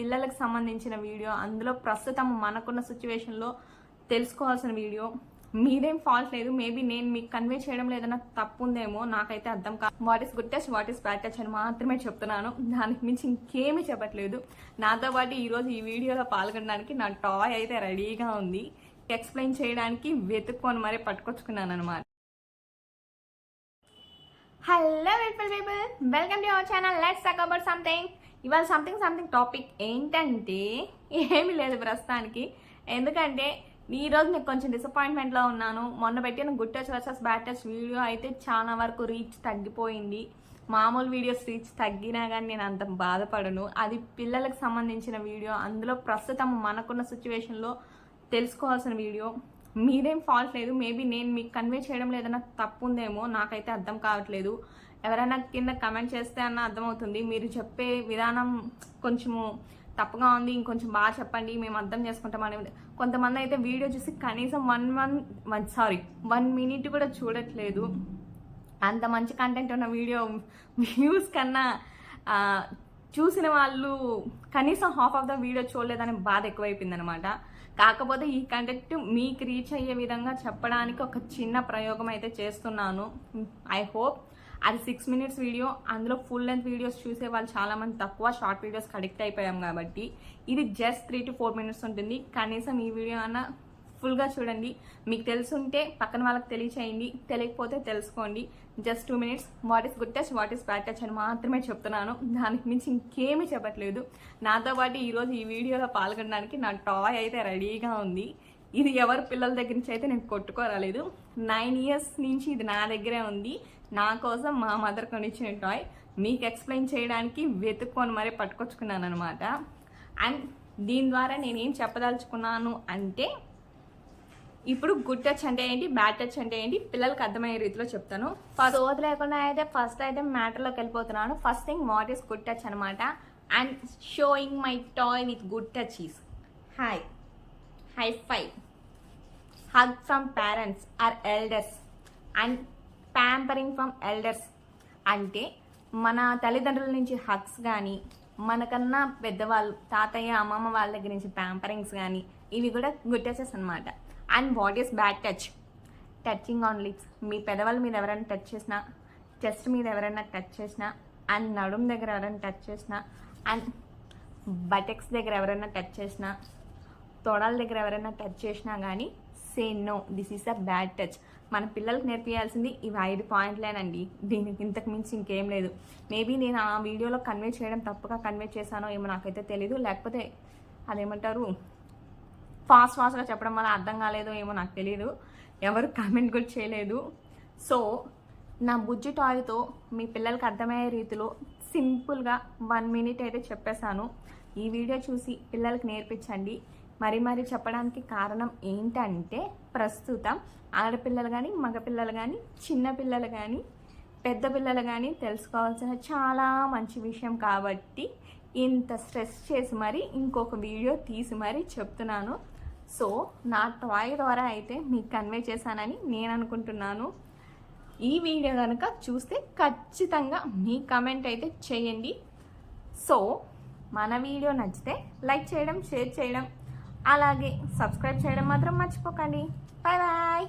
పిల్లలకు సంబంధించిన వీడియో అందులో ప్రస్తుతం మనకున్న సిచ్యువేషన్లో తెలుసుకోవాల్సిన వీడియో. మీదేం ఫాల్ట్ లేదు మేబీ నేను మీకు కన్వే చేయడం లేదన్న తప్పు ఉందేమో నాకైతే అర్థం కాదు what is good touch what is bad touch అని మాత్రమే చెప్తున్నాను. దానికి మించి ఇంకేమీ చెప్పట్లేదు. నాతో పాటు ఈరోజు ఈ వీడియోలో పాల్గొనడానికి నా టాయ్ అయితే రెడీగా ఉంది. ఎక్స్ప్లెయిన్ చేయడానికి వెతుక్కొని మరీ పట్టుకొచ్చుకున్నాను అనమాట hello welcome to our channel let's talk about something ఇవాళ సంథింగ్ సంథింగ్ టాపిక్ ఏంటంటే ఏమీ లేదు ప్రస్తుతానికి. ఎందుకంటే ఈ రోజు నేను కొంచెం డిసప్పాయింట్మెంట్లో ఉన్నాను. మొన్న పెట్టిన good touch versus bad touch video అయితే చాలా వరకు రీచ్ తగ్గిపోయింది. మామూలు వీడియోస్ రీచ్ తగ్గినా కానీ నేను అంత బాధపడను. అది పిల్లలకు సంబంధించిన వీడియో అందులో ప్రస్తుతం మనకున్న సిచ్యువేషన్లో తెలుసుకోవాల్సిన వీడియో మీదేం ఫాల్ట్ లేదు. మేబీ నేను మీకు కన్వే చేయడం లేదన్నా తప్పు ఉందేమో నాకైతే అర్థం కావట్లేదు. ఎవరైనా కింద కమెంట్ చేస్తే అన్న అర్థమవుతుంది. మీరు చెప్పే విధానం కొంచెము తప్పుగా ఉంది ఇంకొంచెం బాగా చెప్పండి మేము అర్థం చేసుకుంటాం అనేది. కొంతమంది అయితే వీడియో చూసి కనీసం one one sorry one minute కూడా చూడట్లేదు. అంత మంచి కంటెంట్ ఉన్న వీడియో వ్యూస్ కన్నా చూసిన వాళ్ళు కనీసం హాఫ్ ఆఫ్ ద వీడియో చూడలేదనే బాధ ఎక్కువైపోయింది అనమాట కాకపోతే ఈ కంటెంట్ మీకు రీచ్ అయ్యే విధంగా చెప్పడానికి ఒక చిన్న ప్రయోగం అయితే చేస్తున్నాను. ఐ హోప్ అది సిక్స్ మినిట్స్ వీడియో అందులో ఫుల్ లెంత్ వీడియోస్ చూసే వాళ్ళు చాలామంది తక్కువ షార్ట్ వీడియోస్కి అడిక్ట్ అయిపోయాం కాబట్టి ఇది just three to four minutes ఉంటుంది. కనీసం ఈ వీడియో అన్న ఫుల్గా చూడండి. మీకు తెలుసుంటే పక్కన వాళ్ళకి తెలియచేయండి. తెలియకపోతే తెలుసుకోండి. Just two minutes what is good touch what is bad touch అని మాత్రమే చెప్తున్నాను. దానికి మించి ఇంకేమీ చెప్పట్లేదు. నాతో పాటు ఈరోజు ఈ వీడియోలో పాల్గొనడానికి నా టాయ్ అయితే రెడీగా ఉంది. ఇది ఎవరు పిల్లల దగ్గర నుంచి అయితే నేను కొట్టుకోరాలేదు. నైన్ ఇయర్స్ నుంచి ఇది నా దగ్గరే ఉంది. నా కోసం మా మదర్ కొనిచ్చిన టాయ్. మీకు ఎక్స్ప్లెయిన్ చేయడానికి వెతుక్కొని మరీ పట్టుకొచ్చుకున్నాను అనమాట అండ్ దీని ద్వారా నేను ఏం చెప్పదలుచుకున్నాను అంటే ఇప్పుడు గుడ్ టచ్ అంటే ఏంటి బ్యాడ్ టచ్ అంటే ఏంటి పిల్లలకి అర్థమయ్యే రీతిలో చెప్తాను. ఫస్ట్ లేకుండా అయితే ఫస్ట్ అయితే మ్యాటర్లోకి వెళ్ళిపోతున్నాను. First thing what is good touch అనమాట and showing my toy with good touch is hi high five hug from parents or elders and pampering from elders అంటే మన తల్లిదండ్రుల నుంచి హగ్స్ కానీ మనకన్నా పెద్దవాళ్ళు తాతయ్య అమ్మమ్మ వాళ్ళ దగ్గర నుంచి ప్యాంపరింగ్స్ కానీ ఇవి కూడా గుడ్ టచెస్ అనమాట and what is bad touch touching on lips మీ పెదవుల మీద ఎవరైనా టచ్ చేసినా చెస్ట్ మీద ఎవరైనా టచ్ చేసినా అండ్ నడుం దగ్గర ఎవరైనా టచ్ చేసినా అండ్ బటెక్స్ దగ్గర ఎవరైనా టచ్ చేసినా తొడల దగ్గర ఎవరైనా టచ్ చేసినా కానీ say no this is a bad touch మన పిల్లలకు నేర్పించాల్సింది ఇవి ఐదు పాయింట్లేనండి. దీనికి ఇంతకు మించి ఇంకేం లేదు. మేబీ నేను ఆ వీడియోలో కన్వే చేయడం తప్పుగా కన్వే చేశానో ఏమో నాకైతే తెలీదు. లేకపోతే అదేమంటారు? ఫాస్ట్ ఫాస్ట్గా చెప్పడం వల్ల అర్థం కాలేదో ఏమో నాకు తెలియదు ఎవరు కామెంట్ కూడా చేయలేదు. సో నా బుజ్జి టాయ్తో మీ పిల్లలకి అర్థమయ్యే రీతిలో సింపుల్గా వన్ మినిట్ అయితే చెప్పేశాను. ఈ వీడియో చూసి పిల్లలకి నేర్పించండి. మరి మరి చెప్పడానికి కారణం ఏంటంటే ప్రస్తుతం ఆడపిల్లలు కానీ మగపిల్లలు కానీ చిన్నపిల్లలు కానీ పెద్ద పిల్లలు కానీ తెలుసుకోవాల్సిన చాలా మంచి విషయం కాబట్టి ఇంత స్ట్రెస్ చేసి మరి ఇంకొక వీడియో తీసి మరీ చెప్తున్నాను. సో నా టాయ్ ద్వారా అయితే మీకు కన్వే చేశానని నేను అనుకుంటున్నాను. ఈ వీడియో కనుక చూస్తే ఖచ్చితంగా మీ కమెంట్ అయితే చేయండి. సో మన వీడియో నచ్చితే లైక్ చేయడం షేర్ చేయడం అలాగే సబ్స్క్రైబ్ చేయడం మాత్రం మర్చిపోకండి. Bye bye!